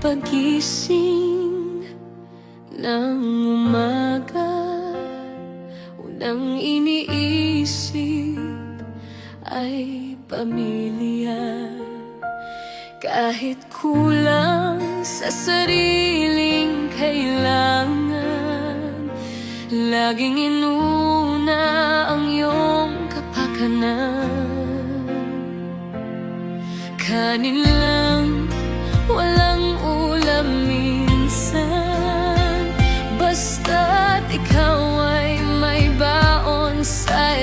pagising ng umaga Unang iniisip ay pamilya. Kahit kulang sa sariling kailangan Laging inuna ang iyong kapakanan. Kanin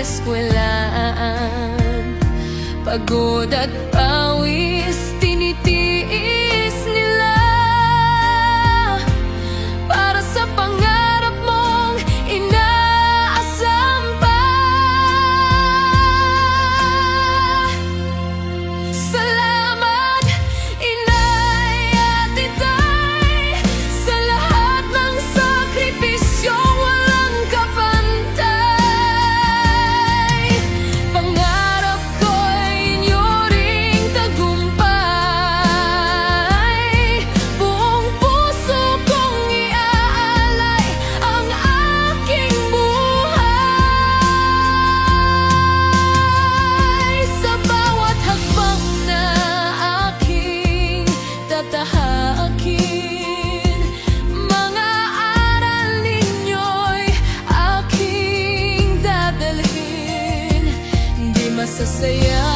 eskwelahan. Pagod at say yeah.